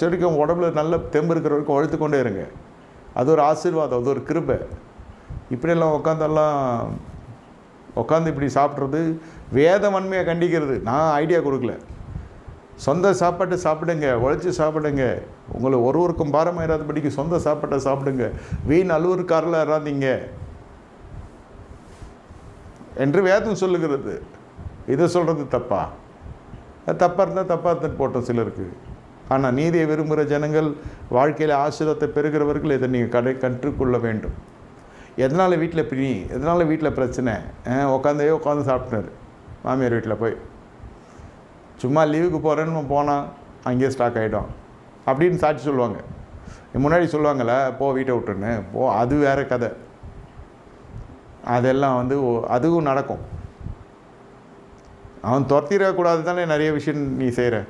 செடிக்கும் உடம்புல நல்ல தெம்பு இருக்கிற வரைக்கும் உழைத்து கொண்டே இருங்க. அது ஒரு ஆசீர்வாதம் அது ஒரு கிருபை. இப்படியெல்லாம் உட்காந்தெல்லாம் உட்காந்து இப்படி சாப்பிட்றது வேத வன்மையை கண்டிக்கிறது. நான் ஐடியா கொடுக்கல. சொந்த சாப்பாட்டை சாப்பிடுங்க உழைச்சி சாப்பிடுங்க. உங்களை ஒருவருக்கும் பாரமாயிராதபடிக்கு சொந்த சாப்பாட்டை சாப்பிடுங்க. வீண் அலுவற்காரில் இறாதீங்க என்று வேதம் சொல்லுகிறது. இதை சொல்கிறது தப்பா? தப்பாக இருந்தால் தப்பாக இருந்துட்டு போட்டோம் சிலருக்கு. ஆனால் நீதியை விரும்புகிற ஜனங்கள் வாழ்க்கையில் ஆசிரியத்தை பெறுகிறவர்கள் இதை நீங்கள் கடை கற்றுக்கொள்ள வேண்டும். எதனால் வீட்டில் பிணி எதனால் வீட்டில் பிரச்சனை? உட்காந்தே உட்காந்து சாப்பிட்டாரு மாமியார் வீட்டில் போய். சும்மா லீவுக்கு போகிறேன்னு போனால் அங்கேயே ஸ்டாக் ஆகிடும் அப்படின்னு சாட்சி சொல்லுவாங்க. முன்னாடி சொல்லுவாங்கள்ல போ வீட்டை விட்டுன்னு போ அது வேறு கதை. அதெல்லாம் வந்து ஒ- அதுவும் நடக்கும். அவன் துரத்திடக்கூடாது தானே நிறைய விஷயம் நீ செய்கிற.